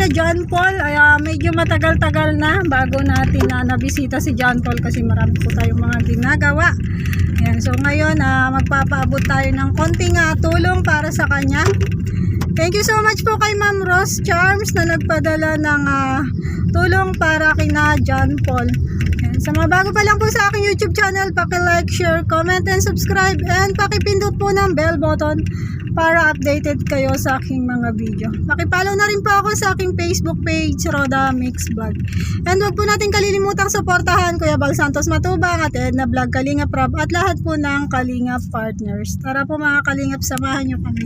kina John Paul. Ay, ah, medyo matagal-tagal na bago natin na nabisita si John Paul kasi marami po tayong mga ginagawa. Ayan, so ngayon ah, magpapaabot tayo ng konting ah, tulong para sa kanya. Thank you so much po kay Ma'am Rose Charms na nagpadala ng ah, tulong para kina John Paul. Ayan, sa mga bago pa lang po sa aking YouTube channel, paki-like, share, comment, and subscribe. And pakipindot po ng bell button para updated kayo sa aking mga video. Pakipollow na rin po ako sa aking Facebook page, Roda Mix Vlog. And huwag po natin kalilimutang suportahan Kuya Bal Santos Matubang at Edna Vlog Kalinga Prab at lahat po ng Kalinga Partners. Tara po mga Kalingap, samahan nyo kami.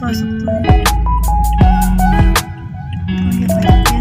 Pasok po. Okay,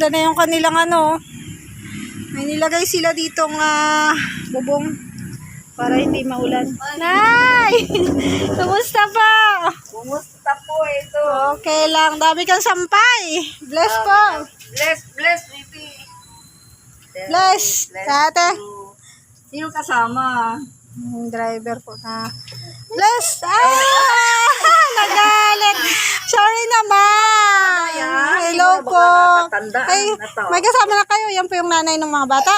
Ganda na yung kanilang ano. May nilagay sila ditong ah, bubong para hindi maulan. Nay! Kumusta pa? Kumusta po ito? Okay lang. Dami kang sampay. Bless po. Bless, bless, baby. Bless. Tate. Sino kasama? Yung driver po na. Bless. Ah! Nagalit. Sorry naman. Hello Hindi mo po. Ay, may kasama na kayo. Yan po yung nanay ng mga bata.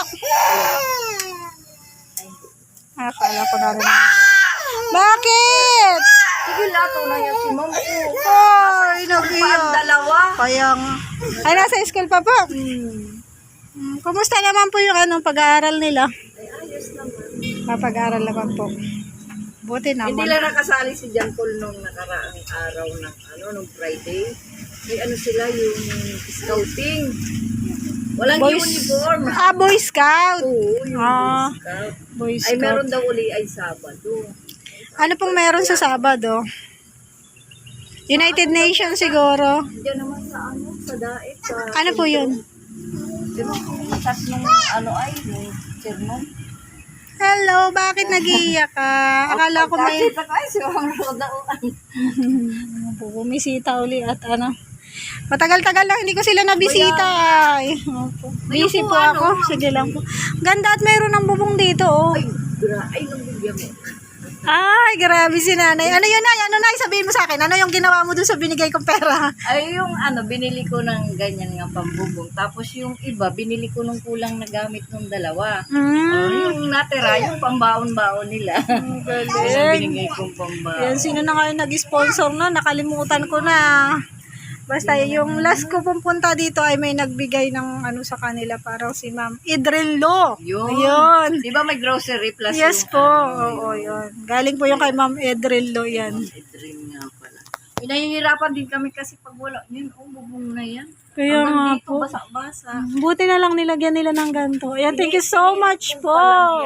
Ah, Akala ko na rin. Bakit? Sige, lato na yan si mom ko. Ay, Pag nag-iyak. dalawa. Kaya nga. Ay, nasa school pa po. Hmm, Kumusta naman po yung anong pag-aaral nila? Ay, ayos naman. Papag-aaral naman po. Buti Hindi naman. lang nakasali si John Paul nung nakaraang araw ng ano, nung Friday. May ano sila, yung scouting. Walang Boys. uniform. Ah, Boy Scout. Oo, yung Ah. Boy Scout. Boy Ay, meron daw uli ay Sabado. Ano pong meron sa Sabado? United Nations siguro. Diyan naman sa ano, sa daet. Sa, Ano po yun? Diba tatlong ano ay, yung sermon? Hello, bakit nag-iiyak ka? Akala ko may Kita ko ay, si Rodauan. bumisita uli at ano. Matagal-tagal lang, hindi ko sila nabisita. Ay, opo. Busy po ako. Sige lang po. Ganda at mayroon ng bubong dito, oh. Ay, gra, ay, nung bigyan mo. Ay, grabe si nanay. Ano yun, nay? Ano, nay? Sabihin mo sa akin. Ano yung ginawa mo dun sa binigay kong pera? Ay, yung ano, binili ko ng ganyan nga pambubong. Tapos yung iba, binili ko nung kulang na gamit nung dalawa. Mm. Oh, yung natira, yung pambaon-baon nila. Galing. binigay kong pambaon. Yan, sino na ngayon nag-sponsor na? Nakalimutan ko na. Basta yung last ko pumunta dito ay may nagbigay ng ano sa kanila parang si Ma'am Idrin Lo. Yun. Ayun. Di ba may grocery plus Yes yung po. ano, Oo, yun. Galing po yung kay Ma'am Idrin Lo yan. dream nga pala. Pinahihirapan din kami kasi pag wala yun, oh, bubong na yan. Kaya nga Hanggang dito, po. basa-basa. Buti na lang nilagyan nila ng ganito. Ayan, thank you so much po,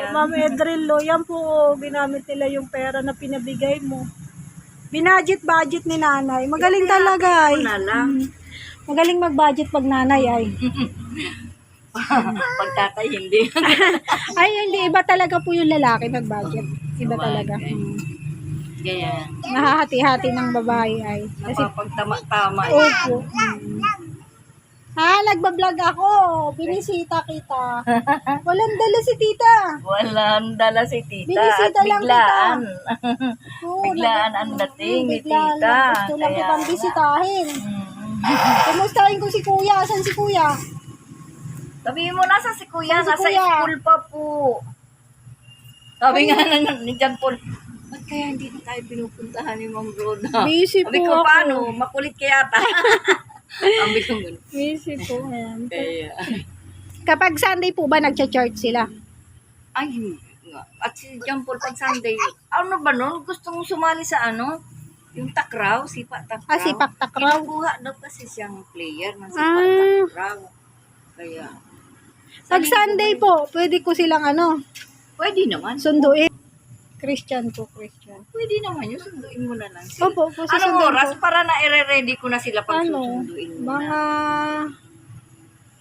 Ma'am Edril Lo. Yan po, oh, ginamit nila yung pera na pinabigay mo. Binudget-budget ni nanay. Magaling talaga ay. Lang. Magaling mag-budget pag nanay ay. pag tatay, hindi. Ay, hindi. Iba talaga po yung lalaki mag-budget. Iba talaga. Sabagay. Mm. Kaya, Nahahati-hati ng babae ay. Kasi, napapagtama-tama. opo. Mm. Ha, nagbablog ako. Binisita kita. Walang dala si tita. Walang dala si tita Binisita at lang biglaan. Oo, biglaan ang dating ni biglaan tita. lang. Gusto lang Kaya kitang bisitahin. Mm. Kumustahin ko si kuya? Asan si kuya? Sabihin mo, nasa si Kuya, Nasa nasa Kuya. school pa po. Sabi nga na ni John Paul, ba't kaya hindi na tayo pinupuntahan ni Ma'am Rhoda? Busy Sabi po ko, ako. paano? Makulit kaya ta. Sabi ko, ganun. Busy po. Ayan. Kaya, Kapag Sunday po ba nagcha-church sila? ay, hindi nga. At si John Paul, pag Sunday, ano ba nun? Gusto mong sumali sa ano? Yung takraw, sipa takraw. Ah, sipak takraw. Kinukuha daw kasi siyang player ng sipa Ah. takraw. Kaya, Pag Sunday po, pwede ko silang ano, pwede naman. sunduin. Christian po, Christian. Pwede naman yun, sunduin mo na lang sila. Opo, po Anong oras ko. para na i-ready ko na sila pag Ano, susunduin mo mga na?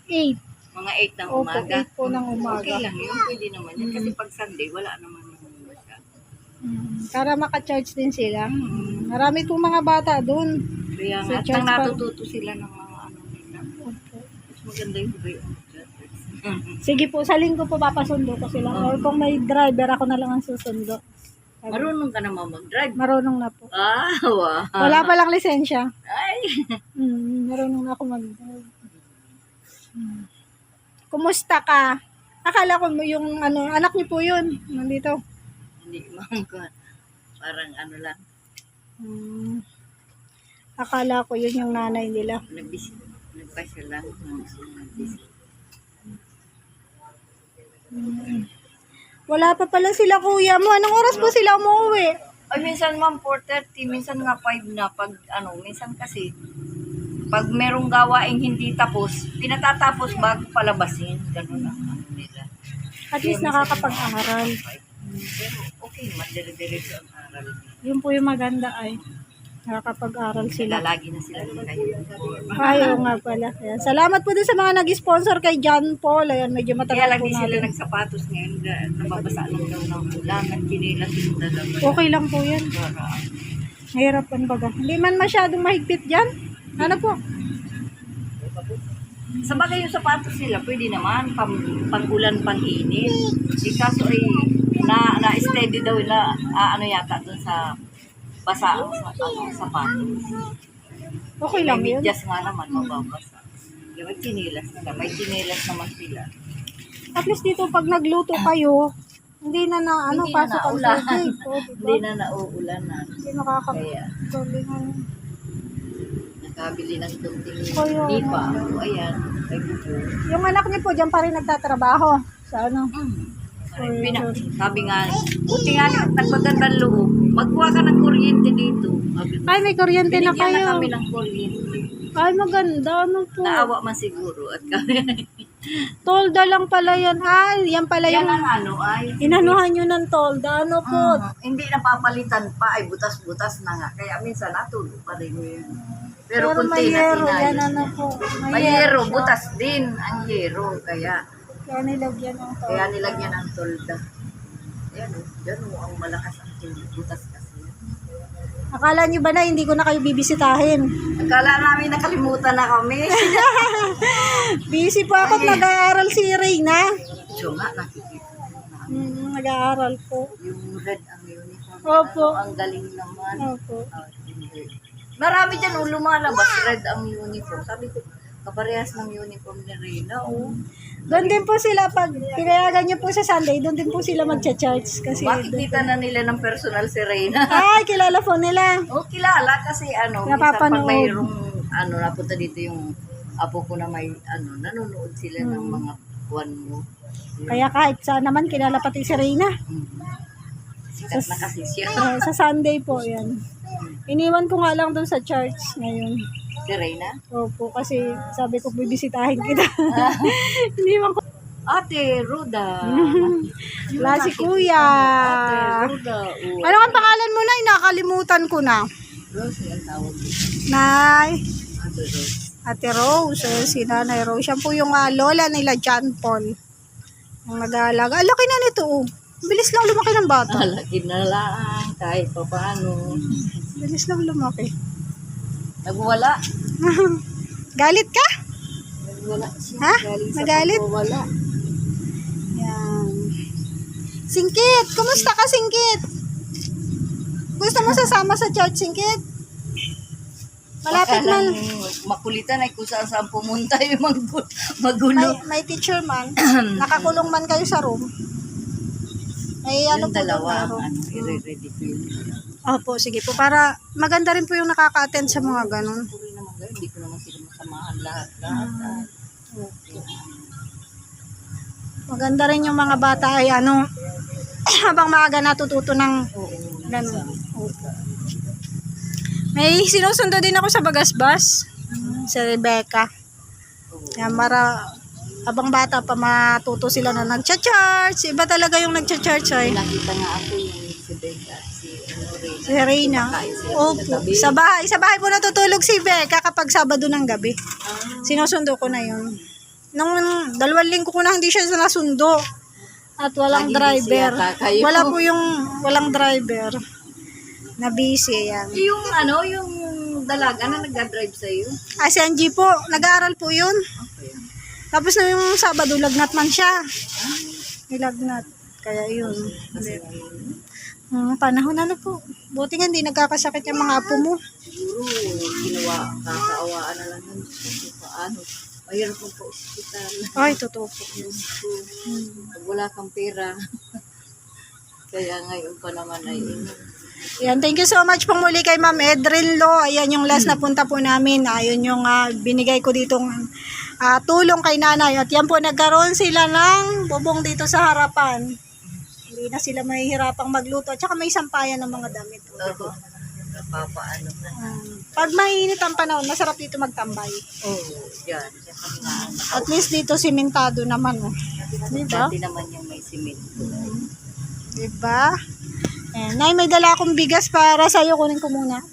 8. Mga 8 ng Opo, umaga. 8 po ng umaga. Okay lang yun, pwede naman yun. Kasi pag Sunday, wala naman masyado. Mm, Para maka-charge din sila. Mm. Marami pong mga bata doon. Kaya nga, at natututo sila ng mga ano nila. Opo. Mas maganda yung church. Sige po, sa linggo po papasundo ko sila. Or kung may driver, ako na lang ang susundo. Marunong ka naman mag-drive. Marunong na po. Ah, wow. Wala pa lang lisensya. Ay, Mm, marunong na ako mag-drive. Mm. Kumusta ka? Akala ko yung ano, anak niyo po yun. Nandito. hindi ma'am ko. Parang ano lang, Mm. Akala ko yun yung nanay nila. nagbis nagpasya lang. Wala pa pala sila kuya mo. Anong oras po sila umuwi? Ay, minsan ma'am, 4.30, minsan nga 5 na pag, ano, minsan kasi, pag merong gawaing hindi tapos, pinatatapos bago palabasin. Ganun ang ano. At least nakakapag-aral. Pero okay dire-diretso ang aral. Yun po yung maganda ay nakakapag-aral sila. Lalagi na sila ng uniform. Ayaw nga pala. Ayan. Salamat po din sa mga nag-sponsor kay John Paul. Ayan, medyo Kaya matagal po lagi sila natin. nagsapatos ngayon, na- nababasa lang daw ng ulan, at kinilas yung dalawa. Okay lang po yan. Para, Mahirap ang baga. Hindi man masyadong mahigpit dyan. Ano po? Sa bagay yung sapatos nila, pwede naman, pang, pang ulan, pang init. Eh, kaso ay, na, na-steady daw na, ah, ano yata dun sa basa ang sa, ano, sapatos. Okay lang May yun. medyas nga naman, mababasa. Yung may tinilas nila, may tinilas naman sila. At least dito pag nagluto kayo, hindi na na ano, Hindi pasok ang tubig. Diba? Hindi na nauulan na. Hindi nakakapag Kaya, nakabili ng tunting Kaya di nga. pa. O, ayan. Ay, buko. Yung anak niyo po, dyan pa rin nagtatrabaho. Sa ano? Pina, sabi nga, buti nga nagpagandang loob. Magkuha ka ng kuryente dito. Ko, Ay, may kuryente na Binigyan kayo. na kami ng kuryente. Ay, maganda. Ano po? Naawa man siguro. At kami, Tolda lang pala yan. Ay, yan pala yan yung ang ano ay, inanuhan nyo ng tolda. Ano po? Ah, hindi napapalitan pa, ay butas-butas na nga. Kaya minsan natulog pa rin yun. Pero, Pero kunti na tinayos yan ano po. Mayero, siya. butas din ang yero. Kaya, Kaya nilagyan ng tolda. kaya nilagyan ng tolda. Ayan o, yan o, ang malakas. Butas kasi. Akala nyo ba na hindi ko na kayo bibisitahin? Akala namin nakalimutan na kami. Busy po ako at nag-aaral si Reyna. So nga, nakikita. Hmm, nag-aaral po. Yung red ang uniform. Opo. Ano, ang galing naman. Opo. Ah, hindi. Marami dyan oh, lumalabas. Red ang uniform. Sabi ko, kaparehas ng uniform ni Reyna. Oh. Doon din po sila, pag pinayagan nyo po sa Sunday, doon din po sila magcha-charge. Kasi, Makikita na nila ng personal si Reyna. ay, kilala po nila. Oh, kilala kasi ano, minsan Napapanood. pag mayroong ano, napunta dito yung apo ko na may ano, nanonood sila ng Hmm. mga buwan mo. Kaya kahit saan naman, kilala pati si Reyna. Mm. Sikat na kasi siya. Ah, sa Sunday po, yan. Iniwan ko nga lang doon sa church ngayon. Si Reyna? Opo, kasi sabi ko bibisitahin kita. Iniwan ko. Ate Ruda. Wala si Kuya. Ate Ruda. Oh. Ano ang pangalan mo na? Nakalimutan ko na. Rose ang tawag dito. Nay. Ate Rose. Ate Rose. Eh, si Nanay Rose. Siya po yung ah, lola nila John Paul. Ang nag-aalaga. Ang laki na nito. Oh. Bilis lang lumaki ng bata. Malaki na lang kahit pa paano. Bilis lang lumaki. Nagwala. Galit ka? Nagwala siya. Ha? Galing sa Nagalit? pagwawala. Yan. Singkit! Kumusta ka, Singkit? Gusto mo sasama sa church, Singkit? Malapit Baka man. makulitan ay kung saan saan pumunta yung magu- magulo. May, may teacher man. Nakakulong man kayo sa room. May ano yung po doon, dalawa, meron. ano, i-ready ko yun. Opo, sige po. Para maganda rin po yung nakaka-attend sa mga ganun. Puri naman gano'n, hindi ko naman sila masamahan lahat. lahat ah. Maganda rin yung mga bata ay ano, habang maaga natututo ng ganun. Opo. May sinusundo din ako sa Bagasbas. Si Rebecca. Yan, para habang bata pa matuto sila na nagcha-charge. Iba talaga yung nagcha-charge ay. Nakita nga ako Si Reyna. Opo. Sa bahay. Sa bahay po natutulog si Becca kapag Sabado ng gabi. Sinusundo ko na yun. Nung dalawang linggo ko na hindi siya nasundo. At walang driver. Wala po yung walang driver. Na busy yan. yung ano, yung dalaga na nag-drive sa'yo. Ah, si Angie po, nag-aaral po yun. Okay. Tapos na yung Sabado, lagnat man siya. Nilagnat. Kaya yun. Hmm, panahon ano po. Buti nga hindi nagkakasakit yung mga apo mo. Siguro, ginawa, kakaawaan na lang ng Diyos kung paano. Mahirap mo po ospital. Ay, totoo po. Pag wala kang pera. Kaya ngayon pa naman ay Yan, thank you so much pong muli kay Ma'am Edrin Lo. Ayan yung last na punta po namin. Ayun yung ah, binigay ko ditong ah, tulong kay nanay. At yan po, nagkaroon sila ng bubong dito sa harapan. Hindi na sila mahihirapang magluto. At saka may sampayan ng mga damit. Oo. Napapaano na. Um, pag mainit ang panahon, masarap dito magtambay. Oo, oh, yan. At least dito simentado naman. Oh. Diba? Dati naman yung may cement. Diba? Ayan. Nay, may dala akong bigas para sa'yo. Kunin ko muna.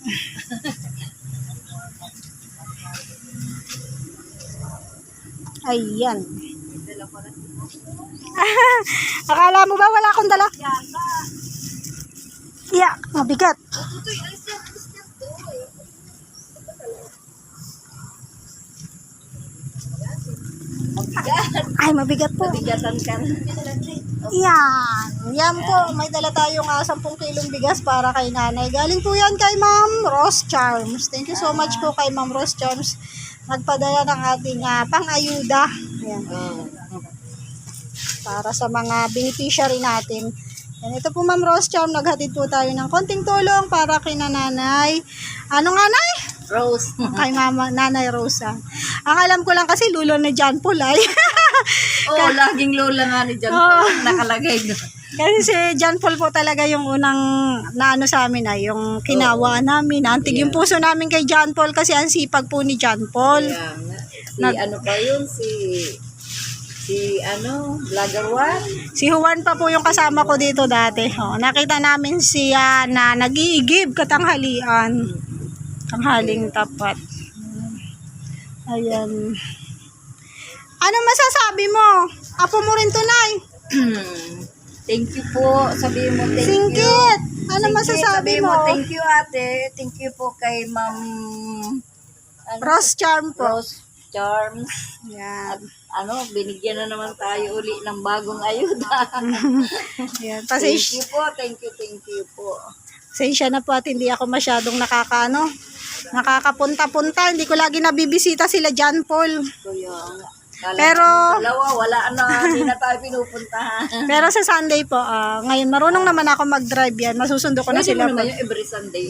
Ayan. Akala mo ba wala akong dala? Yeah, mabigat. Mabigat. Ay, mabigat po. Bigatan ka. Yan. Yan po. May dala tayong uh, 10 kilong bigas para kay nanay. Galing po yan kay Ma'am Rose Charms. Thank you so much po kay Ma'am Rose Charms. Nagpadala ng ating uh, pang-ayuda. Ayan. Oo. Para sa mga beneficiary natin. Yan. Ito po Ma'am Rose Charm. Naghatid po tayo ng konting tulong para kay nanay. Ano nga nay? Rose. Kay mama, nanay Rosa. Ang alam ko lang kasi lulo ni John Paul ay. Oo, laging lola nga ni John Oo. Paul nakalagay doon. Kasi si John Paul po talaga yung unang naano sa amin ay yung kinawa namin. Antig yung puso namin kay John Paul kasi ang sipag po ni John Paul. Nga. Si Nag- ano pa yun? Si si ano, Vlogger One. Si Juan pa po yung kasama ko dito dati. Oh, nakita namin siya na nag-iigib katanghalian. Tanghaling tapat. Ayan. Ano masasabi mo? Apo mo rin tunay. thank you po. Sabihin mo thank you. Singkit. Ano Singkit, masasabi sabihin mo? Thank you ate. Thank you po kay Ma'am ano, Rose Charm po. Rose Charms. Yan. At ano, binigyan na naman tayo uli ng bagong ayuda. Yan. thank Pasensya, you po. Thank you, thank you po. pasensya na po at hindi ako masyadong nakakaano. Nakakapunta-punta. Hindi ko lagi nabibisita sila John Paul. Kuya, kala Pero- dalawa, wala na, hindi na tayo pinupuntahan. Pero sa Sunday po, ah, ngayon marunong naman ako mag-drive yan. Masusundo ko na Pwede sila mo po. naman yung every Sunday.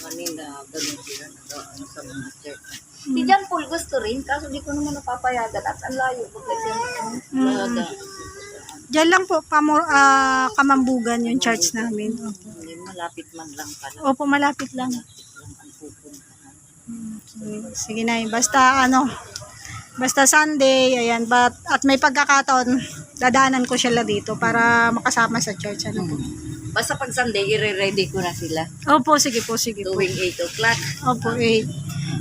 Kanina, ganun sila nag ano, sa mga church. Si John Paul gusto rin, kaso di ko naman napapayagan at ang layo. Pag kasi Mm. Diyan lang po, pamo, ah, kamambugan yung church namin. Opo. Malapit man lang pala. Opo, malapit lang. Ang pupuntahan. Sige na, basta ano, basta Sunday, ayan, but, at may pagkakataon, dadanan ko sila dito para makasama sa church. Ano po. Basta pag Sunday, i-ready ko na sila. Opo, sige po, sige po. Tuwing 8 o'clock. Opo, 8.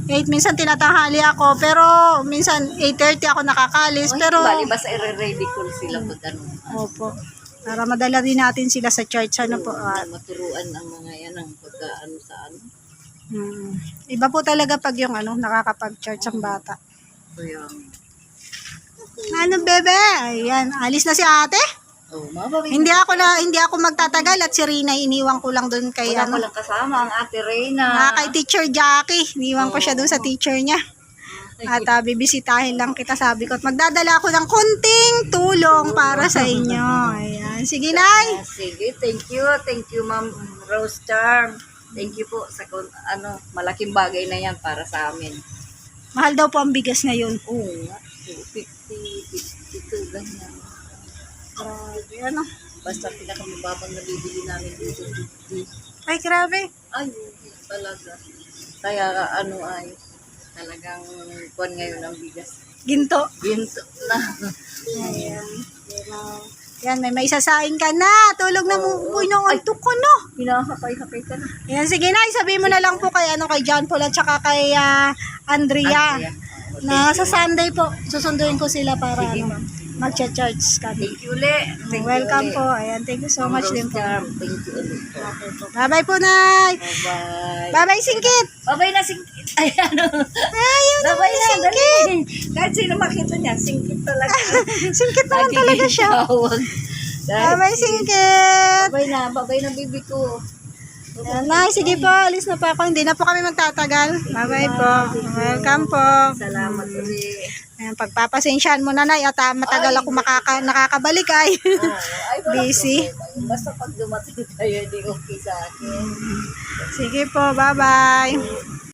8, minsan tinatahali ako, pero minsan 8.30 ako nakakalis, pero, Bali, basta i-ready ko sila pag ano. opo, para madala din natin sila sa church, ano po, At maturuan ang mga yan ang pagka ano sa ano. hmm. Iba po talaga pag yung ano, nakakapag-church ang bata. Kaya, Ano, bebe? Ayan, alis na si ate? Oh. Hindi ako na hindi ako magtatagal at si Rina iniwan ko lang doon kay Wala ano. palang kasama ang ate Reyna. Ah, kay teacher Jackie. Iniwan ko siya doon sa teacher niya. At uh, bibisitahin lang kita sabi ko at magdadala ako ng konting tulong para sa inyo. Ayan. Sige, Nay. Ah, sige, thank you. Thank you, Ma'am Rose Charm. Thank you po sa ano, malaking bagay na yan para sa amin. Mahal daw po ang bigas ngayon. Oo nga. 250, 52, ganyan. Grabe, ano? Basta pinakamababang nabibili namin dito, 50. Ay, grabe. Ay, talaga. Kaya ano ay, talagang kuwan ngayon ang bigas. Ginto. Ginto na. Ayan. Yan, may may sasain ka na. Tulog na mo. Uy, naantok ko no. Hinahakay-hakay ka na. Ayan, sige na. Sabihin mo na lang po kay, ano, kay John Paul at saka kay ah, Andrea. Andrea. Na sa Sunday po, susunduin ko sila para Sige, ano, ma'am. Mag-church kami. Thank you ulit. Thank you Welcome ulit. po. Ayan, thank you so much din po. Thank you ulit po. Bye-bye po, Nay. Bye-bye. Bye-bye, Singkit. Babay na sing... Ay, ano? Ayaw na Babay na, Singkit. dali. Kahit sino makita niya, singkit talaga. Singkit naman talaga siya. Bye-bye, Singkit. Babay na, babay na bibi ko. Ayan, Nay, sige po. Alis na po ako. Hindi na po kami magtatagal. Bye-bye po. Welcome po. Salamat ulit. Ayan, pagpapasensyahan mo na, Nay. At ah, matagal ako makaka, nakakabalik ay. Oh, ay, Busy. problema. Basta pag dumating kayo, di okay sa akin. sige po. Bye-bye.